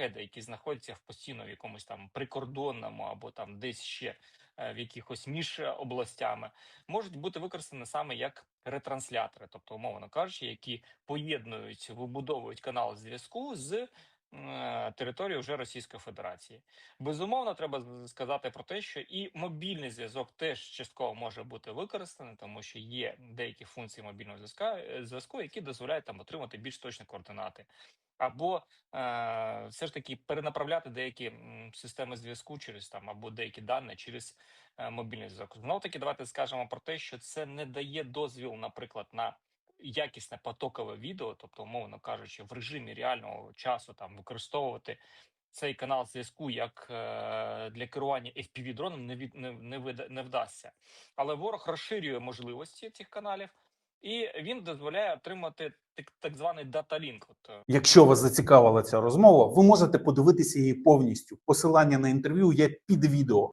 шахеди, які знаходяться в постійно в якомусь там прикордонному або там десь ще е, в якихось між областями, можуть бути використані саме як ретранслятори, тобто, умовно кажучи, які поєднують, вибудовують канал зв'язку з е, території вже Російської Федерації. Безумовно, треба сказати про те, що і мобільний зв'язок теж частково може бути використаний, тому що є деякі функції мобільного е, зв'язку, які дозволяють там отримати більш точні координати, або е, все ж таки перенаправляти деякі системи зв'язку через там або деякі дані через е, мобільний зв'язок. Знову таки, давайте скажемо про те, що це не дає дозвіл, наприклад, на якісне потокове відео, тобто, умовно кажучи, в режимі реального часу там використовувати цей канал зв'язку як е, для керування fpv дроном не від не, не, не вдасться. Але ворог розширює можливості цих каналів, і він дозволяє отримати так, так званий даталінк. Е, Якщо вас зацікавила ця розмова, ви можете подивитися її повністю. Посилання на інтерв'ю є під відео.